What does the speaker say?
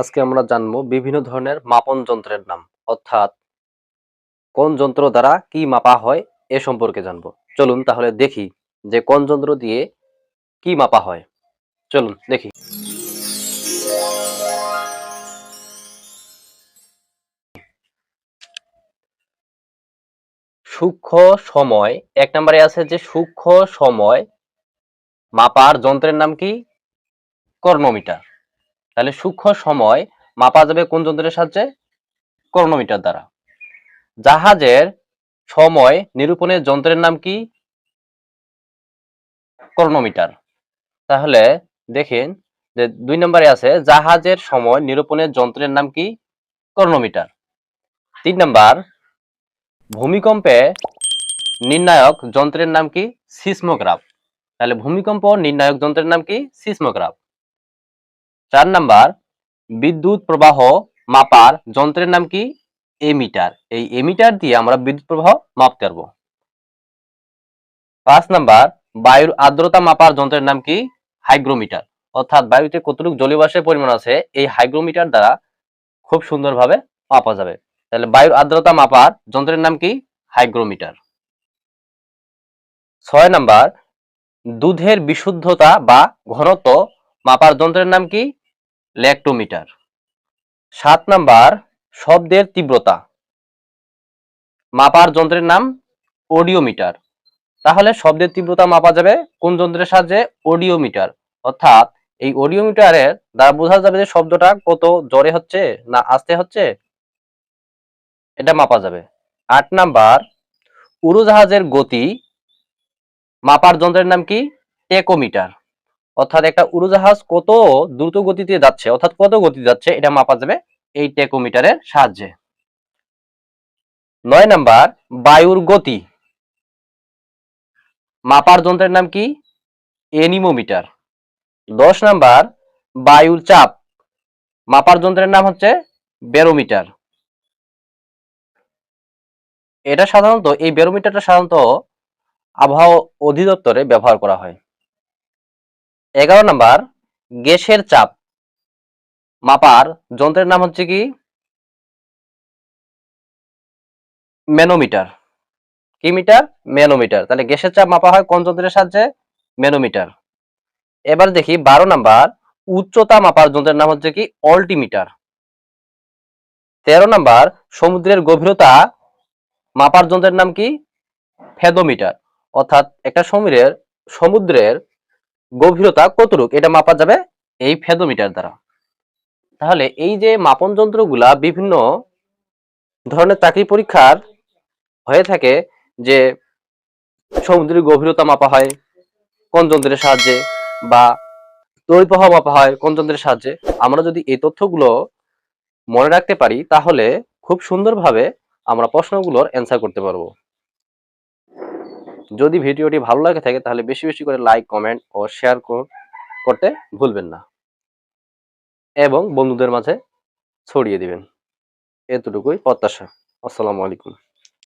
আজকে আমরা জানব বিভিন্ন ধরনের মাপন যন্ত্রের নাম, অর্থাৎ কোন যন্ত্র দ্বারা কি মাপা হয় এ সম্পর্কে জানব। চলুন তাহলে দেখি যে কোন যন্ত্র দিয়ে কি মাপা হয়। চলুন দেখি। সূক্ষ্ম সময়, এক নম্বরে আছে যে সূক্ষ্ম সময় মাপার যন্ত্রের নাম কি? কর্ণমিটার তাহলে সূক্ষ্ম সময় মাপা যাবে কোন যন্ত্রের সাহায্যে? কর্ণমিটার দ্বারা। জাহাজের সময় নিরূপণের যন্ত্রের নাম কি? কর্ণমিটার তাহলে দেখেন যে দুই নম্বরে আছে, জাহাজের সময় নিরূপণের যন্ত্রের নাম কি? কর্ণমিটার তিন নাম্বার, ভূমিকম্পে নির্ণায়ক যন্ত্রের নাম কি? সিসমোগ্রাফ। তাহলে ভূমিকম্প নির্ণায়ক যন্ত্রের নাম কি? সিসমোগ্রাফ। চার নাম্বার, বিদ্যুৎ প্রবাহ মাপার যন্ত্রের নাম কি? এমিটার। এই এমিটার দিয়ে আমরা বিদ্যুৎ প্রবাহ মাপতে পারব। পাঁচ নাম্বার, বায়ুর আর্দ্রতা মাপার যন্ত্রের নাম কি? হাইগ্রোমিটার। অর্থাৎ বায়ুতে কতটুকু জলীয়বাষ্পের পরিমাণ আছে, এই হাইগ্রোমিটার দ্বারা খুব সুন্দরভাবে মাপা যাবে। তাহলে বায়ুর আর্দ্রতা মাপার যন্ত্রের নাম কি? হাইগ্রোমিটার। ছয় নাম্বার, দুধের বিশুদ্ধতা বা ঘনত্ব মাপার যন্ত্রের নাম কি? ল্যাক্টোমিটার। সাত নাম্বার, শব্দের তীব্রতা। মাপার যন্ত্রের নাম অডিওমিটার। তাহলে শব্দের তীব্রতা মাপা যাবে কোন যন্ত্রের সাহায্যে? অডিওমিটার। অর্থাৎ এই অডিওমিটারের দ্বারা বোঝা যাবে যে শব্দটা কত জোরে হচ্ছে না আস্তে হচ্ছে। এটা মাপা যাবে। আট নাম্বার, উড়োজাহাজের গতি। মাপার যন্ত্রের নাম কি? টেকোমিটার অর্থাৎ একটা উড়োজাহাজ কত দ্রুত গতিতে যাচ্ছে, অর্থাৎ কত গতি যাচ্ছে, এটা মাপা যাবে এই টেকোমিটারের সাহায্যে। নয় নাম্বার, বায়ুর গতি। মাপার যন্ত্রের নাম কি? এনিমোমিটার। দশ নাম্বার, বায়ুর চাপ। মাপার যন্ত্রের নাম হচ্ছে ব্যারোমিটার। এটা সাধারণত, এই ব্যারোমিটারটা সাধারণত আবহাওয়া অধিদপ্তরে ব্যবহার করা হয়। এগারো নাম্বার, গ্যাসের চাপ। মাপার যন্ত্রের নাম হচ্ছে কি? ম্যানোমিটার। কি মিটার? ম্যানোমিটার। তাহলে গ্যাসের চাপ মাপা হয় কোন যন্ত্রের সাহায্যে? ম্যানোমিটার। এবার দেখি বারো নাম্বার, উচ্চতা মাপার যন্ত্রের নাম হচ্ছে কি? অল্টিমিটার। তেরো নাম্বার, সমুদ্রের গভীরতা মাপার যন্ত্রের নাম কি? ফেদোমিটার। অর্থাৎ একটা সমুদ্রের সমুদ্রের গভীরতা কতটুক? এটা মাপা যাবে এই ফেদোমিটার দ্বারা। তাহলে এই যে মাপন যন্ত্রগুলা বিভিন্ন ধরনের চাকরি পরীক্ষার হয়ে থাকে যে সমুদ্রের গভীরতা মাপা হয়, কোন যন্ত্রের সাহায্যে বা তড়িৎ প্রবাহ মাপা হয়, কোন যন্ত্রের সাহায্যে, আমরা যদি এই তথ্যগুলো মনে রাখতে পারি, তাহলে খুব সুন্দরভাবে আমরা প্রশ্নগুলোর অ্যান্সার করতে পারব। যদি ভিডিওটি ভালো লাগে থাকে, তাহলে বেশি বেশি করে লাইক কমেন্ট ও শেয়ার করতে ভুলবেন না। এবং বন্ধুদের মাঝে ছড়িয়ে দিবেন। এতটুকুই প্রত্যাশা। আসসালামু আলাইকুম।